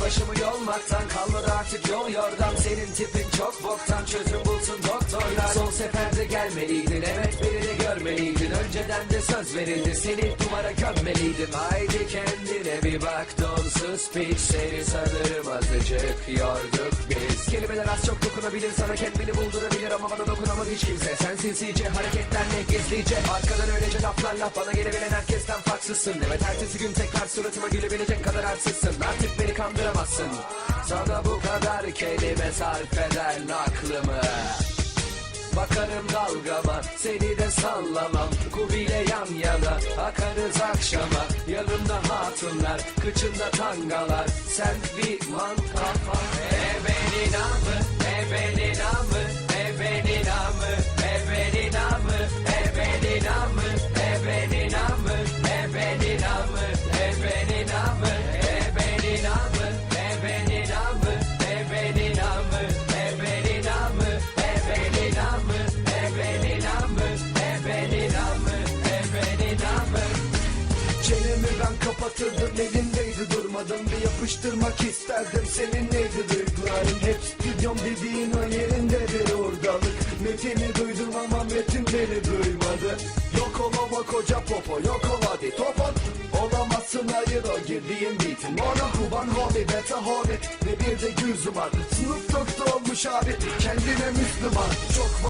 başımı yolmaktan Kalmadı artık yol yordam. Senin tipin çok boktan Çözüm bulsun doktorlar. Son seferde gelmeliydin Evet beni de görmeliydin. Önceden de söz verildi Seni duvara gömmeliydim Haydi bak Donsuz piç Seni sanırım azıcık. Yorduk biz. Kelimeler az çok dokunabilir Sana kendini buldurabilir. Ama bana dokunamadı hiç kimse. Sen sinsice hareketlerle gizlice. Arkadan öylece laflarla Bana gelebilen herkesten farksızsın. Evet ertesi gün tekrar suratıma gülebilecek kadar arsızsın. Artık beni kandıramazsın. Sana bu kadar kelime sarf eden aklımı. Bakarım dalgama seni de sallamam. Kubile yan yana akarız akşama Yanımda hatunlar kıçında tangalar. Sen bir man kapatırdım elindeydi durmadım. Bir yapıştırmak isterdim. Senin neydi duyguların? Hep stüdyom dediğin o yerinde bir oradalık Metini duydum ama metin beni duymadı. Yok olama koca popo yok ol hadi topon. Olamazsın hayır o girdiğin beatin. Mona kuban hobi beta hobi. Ve bir de yüzüm var. Snoop Dogg da olmuş abi. Kendine Müslüman. Çok